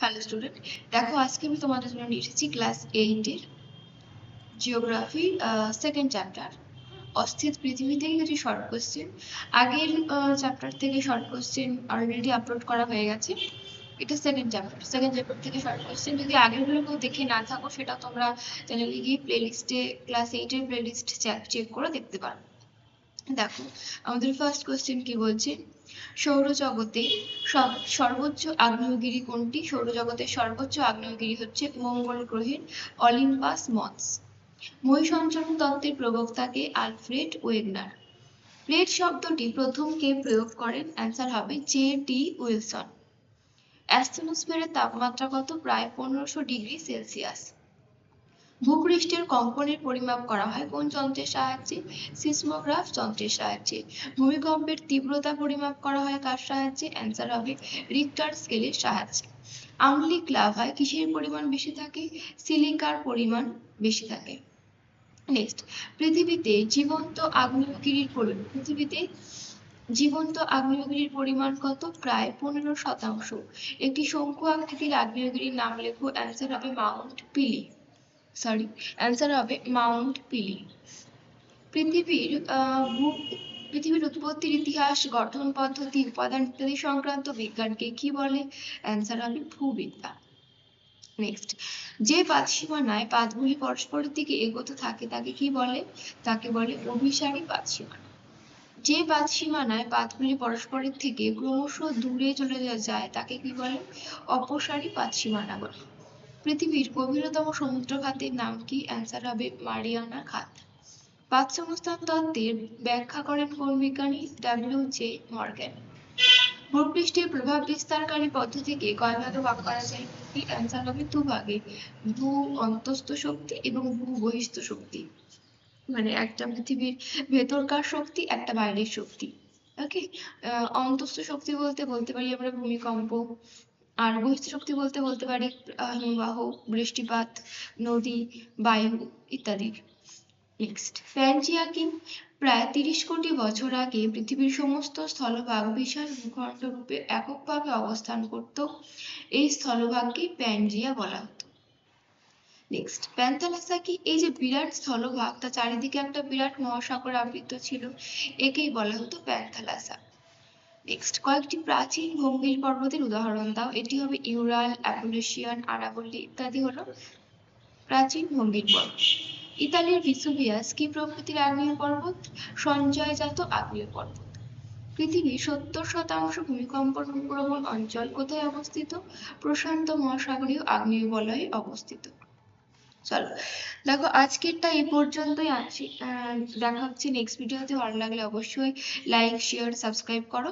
Hello student দেখো, আজকে আমি তোমাদের জন্য নিয়ে এসেছি ক্লাস এইটের জিওগ্রাফি সেকেন্ড চ্যাপ্টার অস্থিত পৃথিবী থেকে কিছু শর্ট কোশ্চেন আগের চ্যাপ্টার থেকে শর্ট কোশ্চেন অলরেডি আপলোড করা হয়ে গেছে। এটা সেকেন্ড চ্যাপ্টার সেকেন্ড চ্যাপ্টার থেকে শর্ট কোশ্চেন যদি আগেরগুলো কেউ দেখে না থাকো, সেটা তোমরা চ্যানেলে গিয়ে প্লেলিস্টে ক্লাস এইটের প্লেলিস্ট চেক করে দেখতে পারো। দেখো, আমাদের ফার্স্ট কোশ্চেন কি বলছে? সৌরজগতে সর্বোচ্চ আগ্নেয়গিরি কোনটি? সৌরজগতের সর্বোচ্চ আগ্নেয়গিরি হচ্ছে মঙ্গল গ্রহের অলিম্পাস মন্স। মহিসঞ্চরণ তত্ত্বের প্রবক্তাকে আলফ্রেড ওয়েগনার। প্লেট শব্দটি প্রথম কে প্রয়োগ করেন? অ্যান্সার হবে জে ডি উইলসন। অ্যাস্ট্রোস্ফিয়ারের তাপমাত্রা কত? প্রায় পনেরোশো ডিগ্রি সেলসিয়াস। ভূপৃষ্ঠের কম্পনের পরিমাপ করা হয় কোন যন্ত্রের সাহায্যে? সিসমোগ্রাফ যন্ত্রের সাহায্যে। ভূমিকম্পের তীব্রতা পরিমাপ করা হয় কার সাহায্যে? অ্যান্সার হবে রিক্টার স্কেলের সাহায্যে। আম্লিক লাভায় কিসের পরিমাণ বেশি থাকে? সিলিকার পরিমাণ বেশি থাকে। নেক্সট পৃথিবীতে জীবন্ত আগ্নেয়গিরির পরিমাণ পৃথিবীতে জীবন্ত আগ্নেয়গিরির পরিমাণ কত? প্রায় পনেরো শতাংশ। একটি শঙ্কু আকৃতির আগ্নেয়গিরির নাম লেখো। অ্যান্সার হবে মাউন্ট পিলি সরি অ্যান্সার হবে মাউন্ট পিলি পৃথিবীর পৃথিবীর উৎপত্তির ইতিহাস, গঠন পদ্ধতি, উপাদান ইত্যাদি সংক্রান্ত বিজ্ঞানকে কি বলে? অ্যান্সার হবে ভূবিদ্যা। নেক্সট যে পাত সীমানায় পাতগুলি পরস্পরের দিকে এগোতে থাকে, তাকে কি বলে? তাকে বলে অভিসারী পাত সীমানা যে পাত সীমানায় পাতগুলি পরস্পরের থেকে ক্রমশ দূরে চলে যায়, তাকে কি বলে? অপসারী পাত সীমানা বলে। পৃথিবীর গভীরতম সমুদ্র খাতের নাম কি? অ্যান্সার হবে মারিয়ানা খাত। পাঁচ সংস্থান তত্ত্বের ব্যাখ্যা করেন কোন বিজ্ঞানী ডাব্লিউ জে মর্গ্যান ভূপৃষ্ঠের প্রভাব বিস্তারকারী পদ্ধতিকে কয় ভাগে ভাগ করা যায়? অ্যান্সার হবে দুভাগে। ভূ অন্তস্থ শক্তি এবং ভূ বহিস্থ শক্তি। মানে একটা পৃথিবীর ভেতরকার শক্তি, একটা বাইরের শক্তি। ওকে অন্তস্থ শক্তি বলতে বলতে পারি আমরা ভূমিকম্প আর বহিস্থ শক্তি বলতে বলতে পারি হিমবাহ, বৃষ্টিপাত, নদী, বায়ু ইত্যাদি। নেক্সট প্যানজিয়া কি প্রায় তিরিশ কোটি বছর আগে পৃথিবীর সমস্ত স্থলভাগ বিশাল ভূখণ্ড রূপে এককভাবে অবস্থান করত। এই স্থলভাগকে প্যানজিয়া বলা হতো। নেক্সট প্যান্থালাসা কি এই যে বিরাট স্থলভাগ, তার চারিদিকে একটা বিরাট মহাসাগর আবৃত ছিল, একেই বলা হতো প্যান্থালাসা নেক্সট কয়েকটি প্রাচীন ভঙ্গির পর্বতের উদাহরণ দাও। এটি হবে ইউরাল, অ্যাপোলেশিয়ান, আরাবল্লী ইত্যাদি হলো প্রাচীন ভঙ্গির পর্বত। ইতালির ভিসুভিয়াস কি প্রকৃতির আগ্নেয় পর্বত? সঞ্চয়জাত আগ্নেয় পর্বত। পৃথিবীর সত্তর শতাংশ ভূমিকম্প প্রবণ অঞ্চল কোথায় অবস্থিত? প্রশান্ত মহাসাগরীয় আগ্নেয় বলয়ে অবস্থিত। চলো। দেখো, আজকেরটা এই পর্যন্তই আছি। দেখা হচ্ছে নেক্সট ভিডিওতে ভালো লাগলে অবশ্যই লাইক শেয়ার সাবস্ক্রাইব করো।